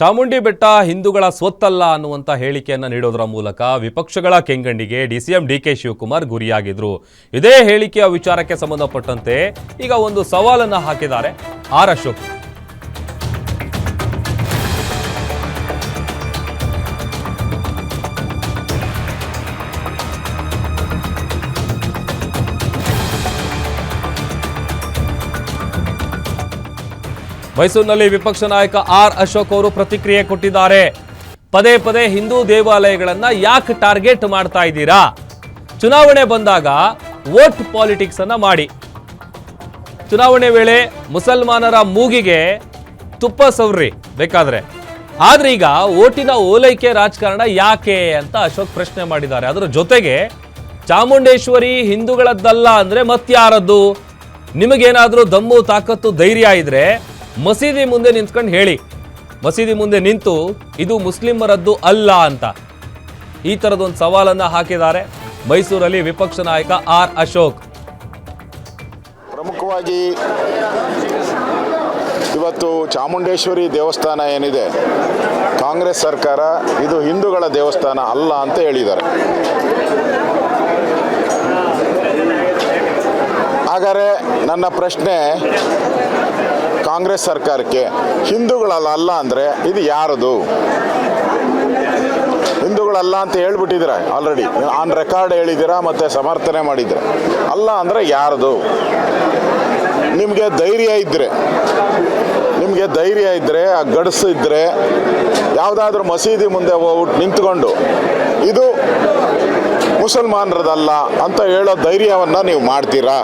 ಚಾಮುಂಡಿ ಬೆಟ್ಟ ಹಿಂದೂಗಳ ಸ್ವತ್ತಲ್ಲ ಅನ್ನುವಂಥ ಹೇಳಿಕೆಯನ್ನು ನೀಡೋದರ ಮೂಲಕ ವಿಪಕ್ಷಗಳ ಕೆಂಗಣ್ಣಿಗೆ ಡಿಸಿಎಂ ಡಿ ಕೆ ಶಿವಕುಮಾರ್ ಗುರಿಯಾಗಿದ್ರು. ಇದೇ ಹೇಳಿಕೆಯ ವಿಚಾರಕ್ಕೆ ಸಂಬಂಧಪಟ್ಟಂತೆ ಈಗ ಒಂದು ಸವಾಲನ್ನು ಹಾಕಿದ್ದಾರೆ ಆರ್ ಅಶೋಕ್. ಮೈಸೂರಿನಲ್ಲಿ ವಿಪಕ್ಷ ನಾಯಕ ಆರ್ ಅಶೋಕ್ ಅವರು ಪ್ರತಿಕ್ರಿಯೆ ಕೊಟ್ಟಿದ್ದಾರೆ. ಪದೇ ಪದೇ ಹಿಂದೂ ದೇವಾಲಯಗಳನ್ನ ಯಾಕೆ ಟಾರ್ಗೆಟ್ ಮಾಡ್ತಾ ಇದ್ದೀರಾ? ಚುನಾವಣೆ ಬಂದಾಗ ವೋಟ್ ಪಾಲಿಟಿಕ್ಸ್ ಅನ್ನ ಮಾಡಿ. ಚುನಾವಣೆ ವೇಳೆ ಮುಸಲ್ಮಾನರ ಮೂಗಿಗೆ ತುಪ್ಪ ಸವ್ರಿ ಬೇಕಾದ್ರೆ. ಆದ್ರೆ ಈಗ ಓಟಿನ ಓಲೈಕೆ ರಾಜಕಾರಣ ಯಾಕೆ ಅಂತ ಅಶೋಕ್ ಪ್ರಶ್ನೆ ಮಾಡಿದ್ದಾರೆ. ಅದರ ಜೊತೆಗೆ ಚಾಮುಂಡೇಶ್ವರಿ ಹಿಂದೂಗಳದ್ದಲ್ಲ ಅಂದ್ರೆ ಮತ್ಯಾರದ್ದು? ನಿಮಗೇನಾದ್ರೂ ದಮ್ಮು, ತಾಕತ್ತು, ಧೈರ್ಯ ಇದ್ರೆ ಮಸೀದಿ ಮುಂದೆ ನಿಂತ್ಕೊಂಡು ಹೇಳಿ. ಮಸೀದಿ ಮುಂದೆ ನಿಂತು, ಇದು ಮುಸ್ಲಿಮರದ್ದು ಅಲ್ಲ ಅಂತ. ಈ ಥರದೊಂದು ಸವಾಲನ್ನು ಹಾಕಿದ್ದಾರೆ ಮೈಸೂರಲ್ಲಿ ವಿಪಕ್ಷ ನಾಯಕ ಆರ್ ಅಶೋಕ್. ಪ್ರಮುಖವಾಗಿ ಇವತ್ತು ಚಾಮುಂಡೇಶ್ವರಿ ದೇವಸ್ಥಾನ ಏನಿದೆ, ಕಾಂಗ್ರೆಸ್ ಸರ್ಕಾರ ಇದು ಹಿಂದೂಗಳ ದೇವಸ್ಥಾನ ಅಲ್ಲ ಅಂತ ಹೇಳಿದ್ದಾರೆ. ಹಾಗಾದರೆ ನನ್ನ ಪ್ರಶ್ನೆ ಕಾಂಗ್ರೆಸ್ ಸರ್ಕಾರಕ್ಕೆ ಹಿಂದೂಗಳಲ್ಲ ಅಲ್ಲ ಅಂದರೆ ಇದು ಯಾರದು? ಹಿಂದೂಗಳಲ್ಲ ಅಂತ ಹೇಳ್ಬಿಟ್ಟಿದ್ದೀರ ಆಲ್ರೆಡಿ ಆನ್ ರೆಕಾರ್ಡ್ ಹೇಳಿದ್ದೀರಾ ಮತ್ತು ಸಮರ್ಥನೆ ಮಾಡಿದ್ದೀರ? ಅಲ್ಲ ಅಂದರೆ ಯಾರದು? ನಿಮಗೆ ಧೈರ್ಯ ಇದ್ದರೆ ನಿಮಗೆ ಧೈರ್ಯ ಇದ್ದರೆ ಆ ಗಡಸು ಇದ್ದರೆ ಯಾವುದಾದ್ರೂ ಮಸೀದಿ ಮುಂದೆ ಹೋಗ್ಬಿಟ್ಟು ನಿಂತ್ಕೊಂಡು, ಇದು ಮುಸಲ್ಮಾನರದಲ್ಲ ಅಂತ ಹೇಳೋ ಧೈರ್ಯವನ್ನು ನೀವು ಮಾಡ್ತೀರಾ?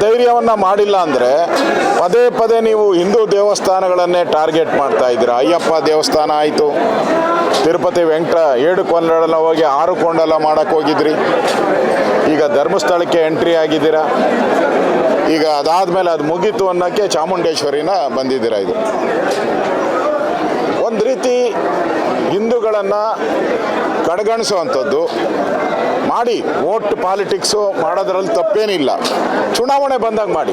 ಧೈರ್ಯವನ್ನು ಮಾಡಿಲ್ಲ ಅಂದರೆ ಪದೇ ಪದೇ ನೀವು ಹಿಂದೂ ದೇವಸ್ಥಾನಗಳನ್ನೇ ಟಾರ್ಗೆಟ್ ಮಾಡ್ತಾ ಇದ್ದೀರಾ? ಅಯ್ಯಪ್ಪ ದೇವಸ್ಥಾನ ಆಯಿತು. ತಿರುಪತಿ ವೆಂಕಟ ಏಳು ಕೊಂಡಲ ಹೋಗಿ ಆರು ಕೊಂಡಲ ಮಾಡಕ್ಕೆ ಹೋಗಿದ್ರಿ. ಈಗ ಧರ್ಮಸ್ಥಳಕ್ಕೆ ಎಂಟ್ರಿ ಆಗಿದ್ದೀರಾ? ಈಗ ಅದಾದಮೇಲೆ ಅದು ಮುಗೀತು ಅನ್ನೋಕ್ಕೆ ಚಾಮುಂಡೇಶ್ವರಿನ ಬಂದಿದ್ದೀರಾ ಇದು? ಒಂದು ರೀತಿ ಹಿಂದೂಗಳನ್ನು ಕಡೆಗಣಿಸುವಂಥದ್ದು. ಮಾಡಿ ವೋಟ್ ಪಾಲಿಟಿಕ್ಸು ಮಾಡೋದ್ರಲ್ಲಿ ತಪ್ಪೇನಿಲ್ಲ. ಚುನಾವಣೆ ಬಂದಾಗ ಮಾಡಿ.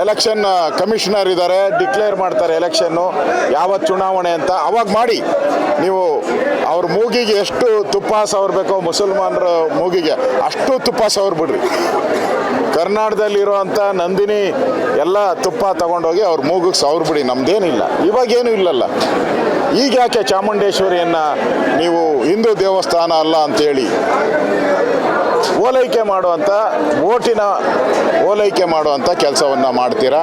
ಎಲೆಕ್ಷನ್ ಕಮಿಷನರ್ ಇದ್ದಾರೆ ಡಿಕ್ಲೇರ್ ಮಾಡ್ತಾರೆ ಎಲೆಕ್ಷನ್ನು ಯಾವತ್ತು ಚುನಾವಣೆ ಅಂತ. ಅವಾಗ ಮಾಡಿ. ನೀವು ಅವ್ರ ಮೂಗಿಗೆ ಎಷ್ಟು ತುಪ್ಪ ಸವರ್ಬೇಕೋ ಮುಸಲ್ಮಾನರ ಮೂಗಿಗೆ ಅಷ್ಟು ತುಪ್ಪ ಸವರ್ಬಿಡ್ರಿ ಕರ್ನಾಟಕದಲ್ಲಿರುವಂಥ ನಂದಿನಿ ಎಲ್ಲ ತುಪ್ಪ ತಗೊಂಡೋಗಿ ಅವ್ರ ಮೂಗಿಗೆ ಸವರ್ಬಿಡಿ ನಮ್ದೇನಿಲ್ಲ. ಇವಾಗೇನು ಇಲ್ಲಲ್ಲ. ಈಗ ಯಾಕೆ ಚಾಮುಂಡೇಶ್ವರಿಯನ್ನು ನೀವು ಹಿಂದೂ ದೇವಸ್ಥಾನ ಅಲ್ಲ ಅಂತೇಳಿ ಓಲೈಕೆ ಮಾಡುವಂಥ ಓಟಿನ ಓಲೈಕೆ ಮಾಡುವಂಥ ಕೆಲಸವನ್ನು ಮಾಡ್ತೀರಾ?